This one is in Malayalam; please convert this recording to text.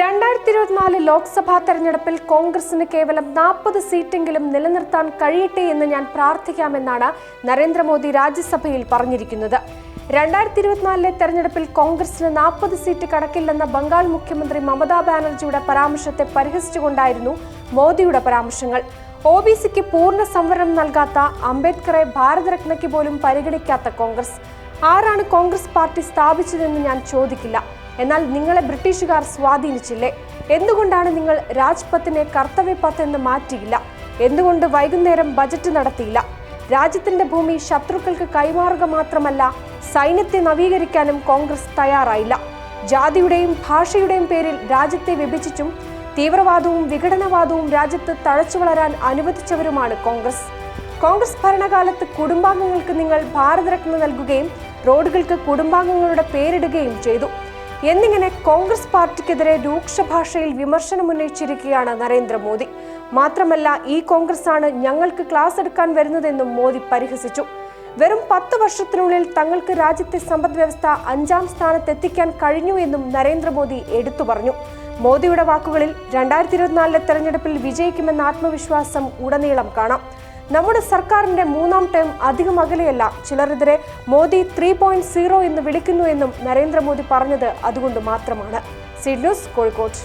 രണ്ടായിരത്തി ഇരുപത്തിനാല് ലോക്സഭാ തെരഞ്ഞെടുപ്പിൽ കോൺഗ്രസിന് കേവലം നാൽപ്പത് സീറ്റെങ്കിലും നിലനിർത്താൻ കഴിയട്ടെ എന്ന് ഞാൻ പ്രാർത്ഥിക്കാമെന്നാണ് നരേന്ദ്രമോദി രാജ്യസഭയിൽ പറഞ്ഞിരിക്കുന്നത്. രണ്ടായിരത്തി ഇരുപത്തിനാലിലെ തെരഞ്ഞെടുപ്പിൽ കോൺഗ്രസിന് നാൽപ്പത് സീറ്റ് കടക്കില്ലെന്ന ബംഗാൾ മുഖ്യമന്ത്രി മമതാ ബാനർജിയുടെ പരാമർശത്തെ പരിഹസിച്ചുകൊണ്ടായിരുന്നു മോദിയുടെ പരാമർശങ്ങൾ. ഒ ബി സിക്ക് പൂർണ സംവരണം നൽകാത്ത അംബേദ്കറെ ഭാരതരത്നയ്ക്ക് പോലും പരിഗണിക്കാത്ത കോൺഗ്രസ്. ആരാണ് കോൺഗ്രസ് പാർട്ടി സ്ഥാപിച്ചതെന്ന് ഞാൻ ചോദിക്കില്ല. എന്നാൽ നിങ്ങളെ ബ്രിട്ടീഷുകാർ സ്വാധീനിച്ചില്ലേ? എന്തുകൊണ്ടാണ് നിങ്ങൾ രാജ്പത്തിനെ കർത്തവ്യപത്ത് എന്ന് മാറ്റിയില്ല? എന്തുകൊണ്ട് വൈകുന്നേരം ബജറ്റ് നടത്തിയില്ല? രാജ്യത്തിന്റെ ഭൂമി ശത്രുക്കൾക്ക് കൈമാറുക മാത്രമല്ല സൈന്യത്തെ നവീകരിക്കാനും കോൺഗ്രസ് തയ്യാറായില്ല. ജാതിയുടെയും ഭാഷയുടെയും പേരിൽ രാജ്യത്തെ വിഭജിച്ചും തീവ്രവാദവും വിഘടനവാദവും രാജ്യത്ത് തഴച്ചു വളരാൻ അനുവദിച്ചവരുമാണ് കോൺഗ്രസ്. കോൺഗ്രസ് ഭരണകാലത്ത് കുടുംബാംഗങ്ങൾക്ക് നിങ്ങൾ ഭാരതരത്ന നൽകുകയും റോഡുകൾക്ക് കുടുംബാംഗങ്ങളുടെ പേരിടുകയും ചെയ്തു. എന്നിങ്ങനെ കോൺഗ്രസ് പാർട്ടിക്കെതിരെ രൂക്ഷ ഭാഷയിൽ വിമർശനം ഉന്നയിച്ചിരിക്കുകയാണ് നരേന്ദ്രമോദി. മാത്രമല്ല ഈ കോൺഗ്രസ് ആണ് ഞങ്ങൾക്ക് ക്ലാസ് എടുക്കാൻ വരുന്നതെന്നും മോദി പരിഹസിച്ചു. വെറും പത്ത് വർഷത്തിനുള്ളിൽ തങ്ങൾക്ക് രാജ്യത്തെ സമ്പദ് വ്യവസ്ഥ അഞ്ചാം സ്ഥാനത്തെത്തിക്കാൻ കഴിഞ്ഞു എന്നും നരേന്ദ്രമോദി എടുത്തു പറഞ്ഞു. മോദിയുടെ വാക്കുകളിൽ രണ്ടായിരത്തി ഇരുപത്തിനാലിലെ തെരഞ്ഞെടുപ്പിൽ വിജയിക്കുമെന്ന ആത്മവിശ്വാസം ഉടനീളം കാണാം. നമ്മുടെ സർക്കാരിന്റെ മൂന്നാം ടേം അധികം അകലെയല്ല. ചിലർ ഇതിനെ മോദി ത്രീ പോയിന്റ് സീറോ എന്ന് വിളിക്കുന്നു എന്നും നരേന്ദ്രമോദി പറഞ്ഞത് അതുകൊണ്ട് മാത്രമാണ്. C news Kozhikode.